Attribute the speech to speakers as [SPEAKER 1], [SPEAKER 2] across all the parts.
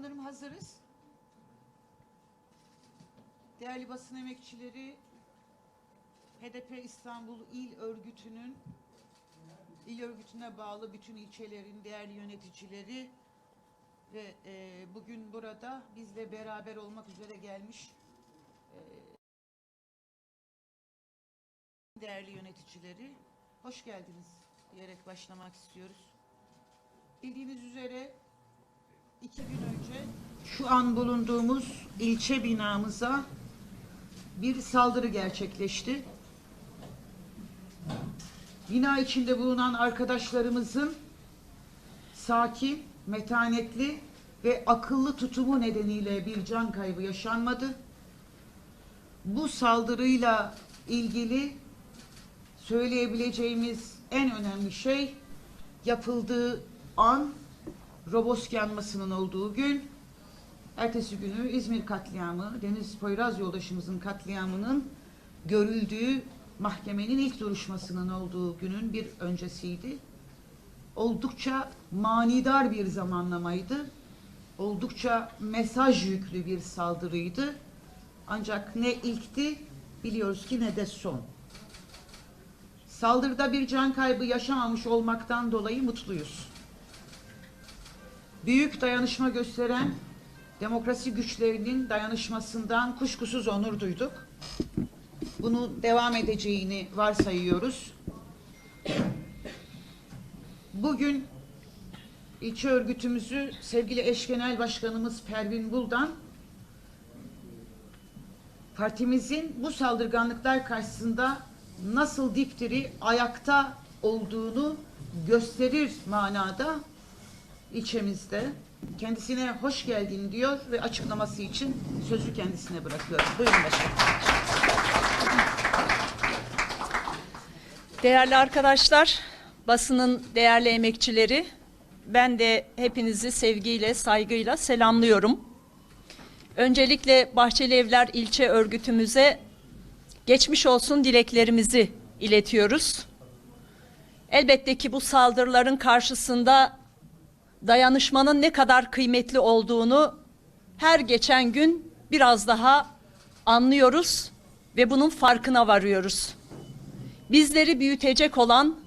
[SPEAKER 1] Sanırım hazırız. Değerli basın emekçileri, HDP İstanbul İl Örgütü'nün il örgütüne bağlı bütün ilçelerin değerli yöneticileri ve e, bugün burada bizle beraber olmak üzere gelmiş e, değerli yöneticileri hoş geldiniz diyerek başlamak istiyoruz. Bildiğiniz üzere iki gün önce şu an bulunduğumuz ilçe binamıza bir saldırı gerçekleşti. Bina içinde bulunan arkadaşlarımızın sakin, metanetli ve akıllı tutumu nedeniyle bir can kaybı yaşanmadı. Bu saldırıyla ilgili söyleyebileceğimiz en önemli şey yapıldığı an Robosk yanmasının olduğu gün ertesi günü İzmir katliamı, Deniz Poyraz yoldaşımızın katliamının görüldüğü mahkemenin ilk duruşmasının olduğu günün bir öncesiydi. Oldukça manidar bir zamanlamaydı. Oldukça mesaj yüklü bir saldırıydı. Ancak ne ilkti biliyoruz ki ne de son. Saldırıda bir can kaybı yaşamamış olmaktan dolayı mutluyuz. Büyük dayanışma gösteren demokrasi güçlerinin dayanışmasından kuşkusuz onur duyduk. Bunu devam edeceğini varsayıyoruz. Bugün ilçe örgütümüzü sevgili eş genel başkanımız Pervin Buldan partimizin bu saldırganlıklar karşısında nasıl dipdiri ayakta olduğunu gösterir manada ilçemizde. Kendisine hoş geldin diyor ve açıklaması için sözü kendisine bırakıyorum. Buyurun başkanım.
[SPEAKER 2] Değerli arkadaşlar, basının değerli emekçileri, ben de hepinizi sevgiyle, saygıyla selamlıyorum. Öncelikle Bahçeli Evler ilçe örgütümüze geçmiş olsun dileklerimizi iletiyoruz. Elbette ki bu saldırıların karşısında dayanışmanın ne kadar kıymetli olduğunu her geçen gün biraz daha anlıyoruz ve bunun farkına varıyoruz bizleri büyütecek olan,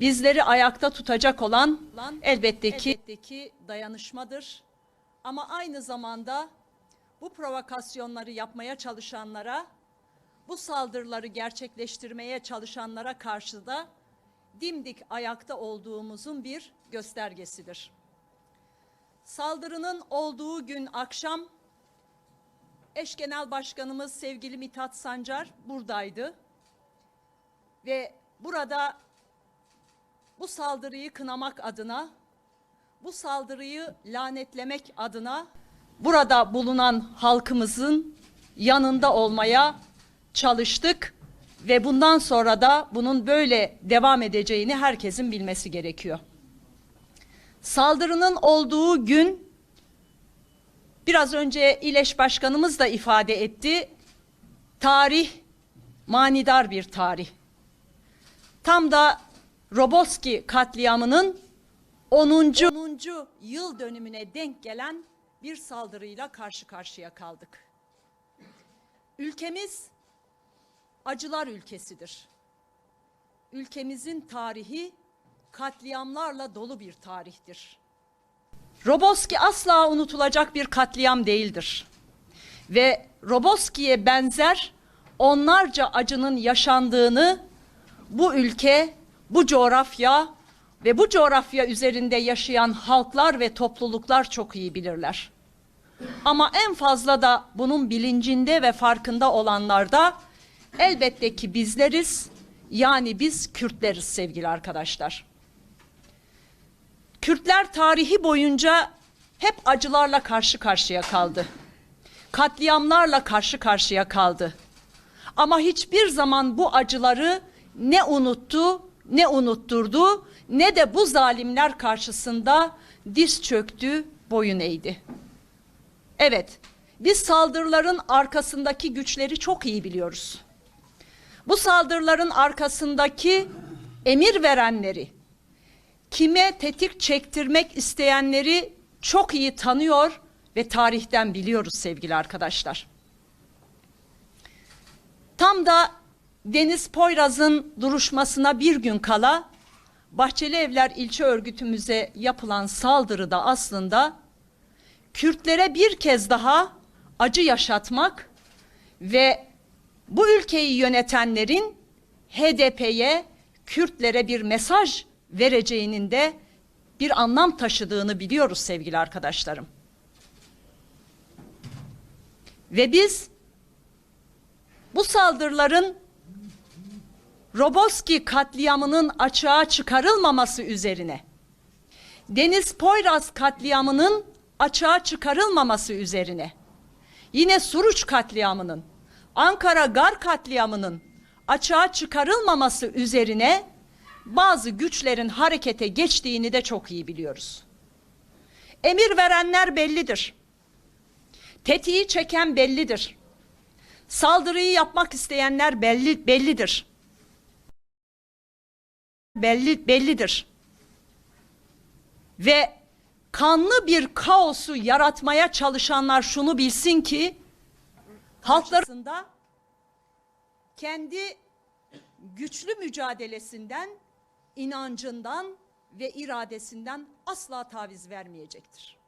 [SPEAKER 2] bizleri ayakta tutacak olan elbette ki, elbette ki dayanışmadır. Ama aynı zamanda bu provokasyonları yapmaya çalışanlara, bu saldırıları gerçekleştirmeye çalışanlara karşı da dimdik ayakta olduğumuzun bir göstergesidir. Saldırının olduğu gün akşam eş genel başkanımız sevgili Mithat Sancar buradaydı ve burada bu saldırıyı kınamak adına, bu saldırıyı lanetlemek adına burada bulunan halkımızın yanında olmaya çalıştık ve bundan sonra da bunun böyle devam edeceğini herkesin bilmesi gerekiyor. Saldırının olduğu gün biraz önce İleş Başkanımız da ifade etti. Tarih manidar bir tarih. Tam da Roboski katliamının 10. 10. yıl dönümüne denk gelen bir saldırıyla karşı karşıya kaldık. Ülkemiz acılar ülkesidir. Ülkemizin tarihi katliamlarla dolu bir tarihtir. Roboski asla unutulacak bir katliam değildir. Ve Roboski'ye benzer onlarca acının yaşandığını bu ülke, bu coğrafya ve bu coğrafya üzerinde yaşayan halklar ve topluluklar çok iyi bilirler. Ama en fazla da bunun bilincinde ve farkında olanlar da elbette ki bizleriz. Yani biz Kürtleriz sevgili arkadaşlar. Kürtler tarihi boyunca hep acılarla karşı karşıya kaldı. Katliamlarla karşı karşıya kaldı. Ama hiçbir zaman bu acıları ne unuttu, ne unutturdu, ne de bu zalimler karşısında diz çöktü, boyun eğdi. Evet, biz saldırıların arkasındaki güçleri çok iyi biliyoruz. Bu saldırıların arkasındaki emir verenleri, kime tetik çektirmek isteyenleri çok iyi tanıyor, ve tarihten biliyoruz sevgili arkadaşlar. Tam da Deniz Poyraz'ın duruşmasına bir gün kala Bahçeli Evler ilçe örgütümüze yapılan saldırıda aslında Kürtlere bir kez daha acı yaşatmak ve bu ülkeyi yönetenlerin HDP'ye, Kürtlere bir mesaj vereceğinin de bir anlam taşıdığını biliyoruz sevgili arkadaşlarım. Ve biz bu saldırıların Roboski katliamının açığa çıkarılmaması üzerine, Deniz Poyraz katliamının açığa çıkarılmaması üzerine, yine Suruç katliamının, Ankara Gar katliamının açığa çıkarılmaması üzerine bazı güçlerin harekete geçtiğini de çok iyi biliyoruz. Emir verenler bellidir. Tetiği çeken bellidir. Saldırıyı yapmak isteyenler belli bellidir. Belli bellidir. Ve kanlı bir kaosu yaratmaya çalışanlar şunu bilsin ki halklarında kendi güçlü mücadelesinden, inancından ve iradesinden asla taviz vermeyecektir.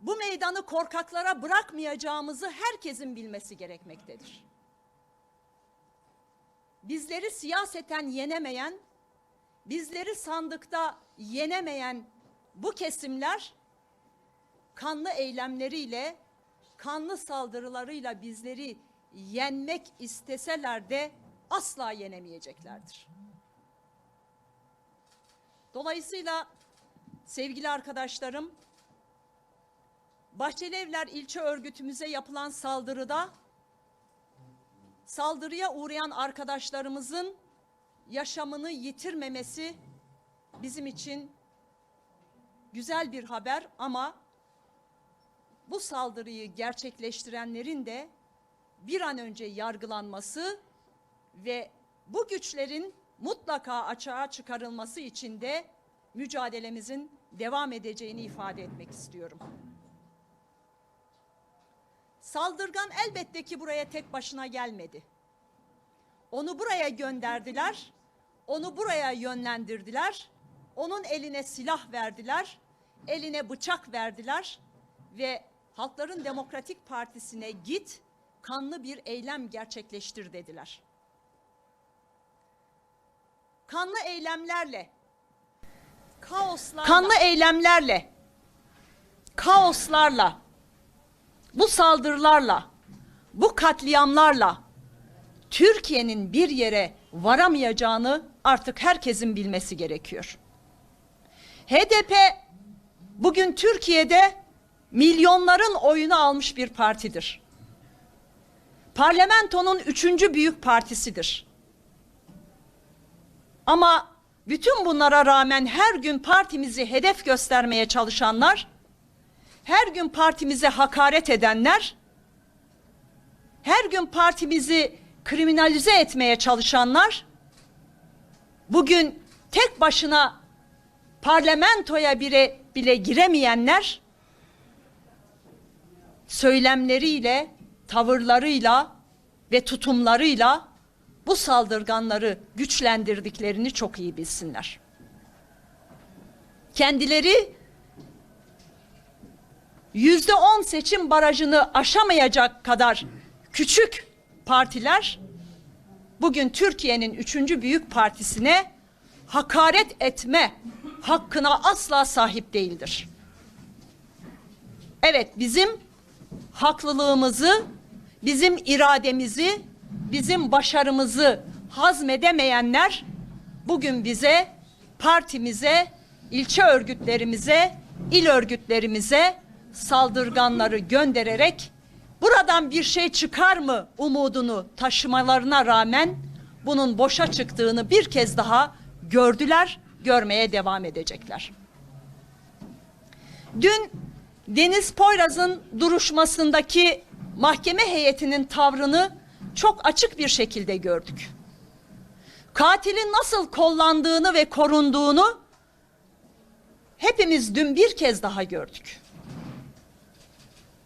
[SPEAKER 2] Bu meydanı korkaklara bırakmayacağımızı herkesin bilmesi gerekmektedir. Bizleri siyaseten yenemeyen, bizleri sandıkta yenemeyen bu kesimler kanlı eylemleriyle, kanlı saldırılarıyla bizleri yenmek isteseler de asla yenemeyeceklerdir. Dolayısıyla sevgili arkadaşlarım, Bahçeli Evler ilçe örgütümüze yapılan saldırıda saldırıya uğrayan arkadaşlarımızın yaşamını yitirmemesi bizim için güzel bir haber ama bu saldırıyı gerçekleştirenlerin de bir an önce yargılanması ve bu güçlerin mutlaka açığa çıkarılması için de mücadelemizin devam edeceğini ifade etmek istiyorum. Saldırgan elbette ki buraya tek başına gelmedi. Onu buraya gönderdiler, onu buraya yönlendirdiler, onun eline silah verdiler, eline bıçak verdiler ve Halkların Demokratik Partisi'ne git, kanlı bir eylem gerçekleştir dediler. Kanlı eylemlerle, kaoslarla, kanlı eylemlerle, kaoslarla, bu saldırılarla, bu katliamlarla Türkiye'nin bir yere varamayacağını artık herkesin bilmesi gerekiyor. HDP bugün Türkiye'de milyonların oyunu almış bir partidir. Parlamentonun üçüncü büyük partisidir. Ama bütün bunlara rağmen her gün partimizi hedef göstermeye çalışanlar, her gün partimize hakaret edenler, her gün partimizi kriminalize etmeye çalışanlar, bugün tek başına parlamentoya bile, bile giremeyenler, söylemleriyle, tavırlarıyla ve tutumlarıyla bu saldırganları güçlendirdiklerini çok iyi bilsinler. Kendileri yüzde on seçim barajını aşamayacak kadar küçük partiler bugün Türkiye'nin üçüncü büyük partisine hakaret etme hakkına asla sahip değildir. Evet bizim haklılığımızı, bizim irademizi, bizim başarımızı hazmedemeyenler bugün bize, partimize, ilçe örgütlerimize, il örgütlerimize saldırganları göndererek buradan bir şey çıkar mı umudunu taşımalarına rağmen bunun boşa çıktığını bir kez daha gördüler, görmeye devam edecekler. Dün Deniz Poyraz'ın duruşmasındaki mahkeme heyetinin tavrını çok açık bir şekilde gördük. Katilin nasıl kollandığını ve korunduğunu hepimiz dün bir kez daha gördük.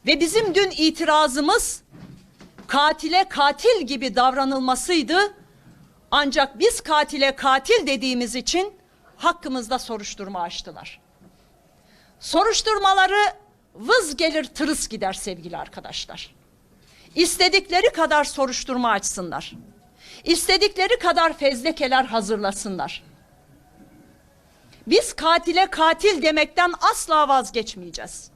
[SPEAKER 2] Ve bizim dün itirazımız katile katil gibi davranılmasıydı. Ancak biz katile katil dediğimiz için hakkımızda soruşturma açtılar. Soruşturmaları vız gelir tırıs gider sevgili arkadaşlar. İstedikleri kadar soruşturma açsınlar. İstedikleri kadar fezlekeler hazırlasınlar. Biz katile katil demekten asla vazgeçmeyeceğiz.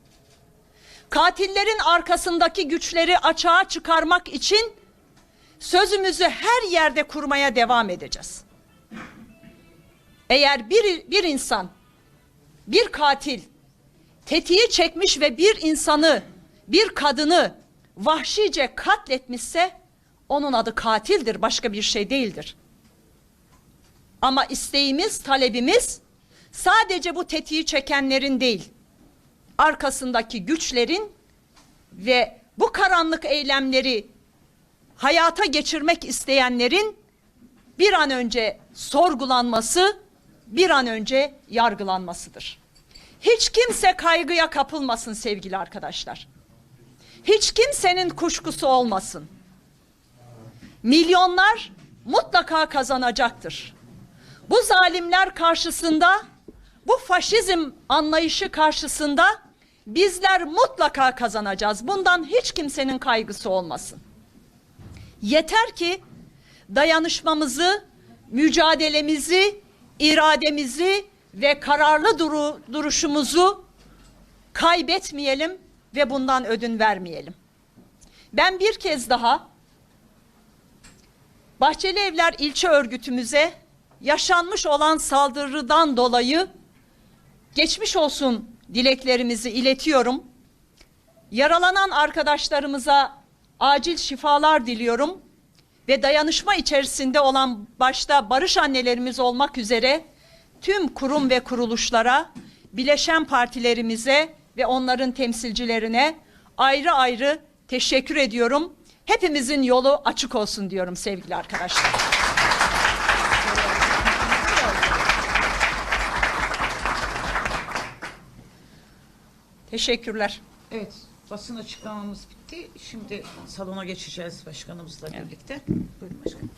[SPEAKER 2] Katillerin arkasındaki güçleri açığa çıkarmak için sözümüzü her yerde kurmaya devam edeceğiz. Eğer bir, bir insan, bir katil tetiği çekmiş ve bir insanı, bir kadını vahşice katletmişse onun adı katildir, başka bir şey değildir. Ama isteğimiz, talebimiz sadece bu tetiği çekenlerin değil, arkasındaki güçlerin ve bu karanlık eylemleri hayata geçirmek isteyenlerin bir an önce sorgulanması, bir an önce yargılanmasıdır. Hiç kimse kaygıya kapılmasın sevgili arkadaşlar. Hiç kimsenin kuşkusu olmasın. Milyonlar mutlaka kazanacaktır. Bu zalimler karşısında, bu faşizm anlayışı karşısında bizler mutlaka kazanacağız. Bundan hiç kimsenin kaygısı olmasın. Yeter ki dayanışmamızı, mücadelemizi, irademizi ve kararlı duru, duruşumuzu kaybetmeyelim ve bundan ödün vermeyelim. Ben bir kez daha Bahçeli Evler ilçe örgütümüze yaşanmış olan saldırıdan dolayı geçmiş olsun dileklerimizi iletiyorum. Yaralanan arkadaşlarımıza acil şifalar diliyorum ve dayanışma içerisinde olan başta barış annelerimiz olmak üzere tüm kurum ve kuruluşlara, bileşen partilerimize ve onların temsilcilerine ayrı ayrı teşekkür ediyorum. Hepimizin yolu açık olsun diyorum sevgili arkadaşlar. Teşekkürler.
[SPEAKER 1] Evet, basın açıklamamız bitti. Şimdi salona geçeceğiz başkanımızla birlikte. Buyurun başkanım.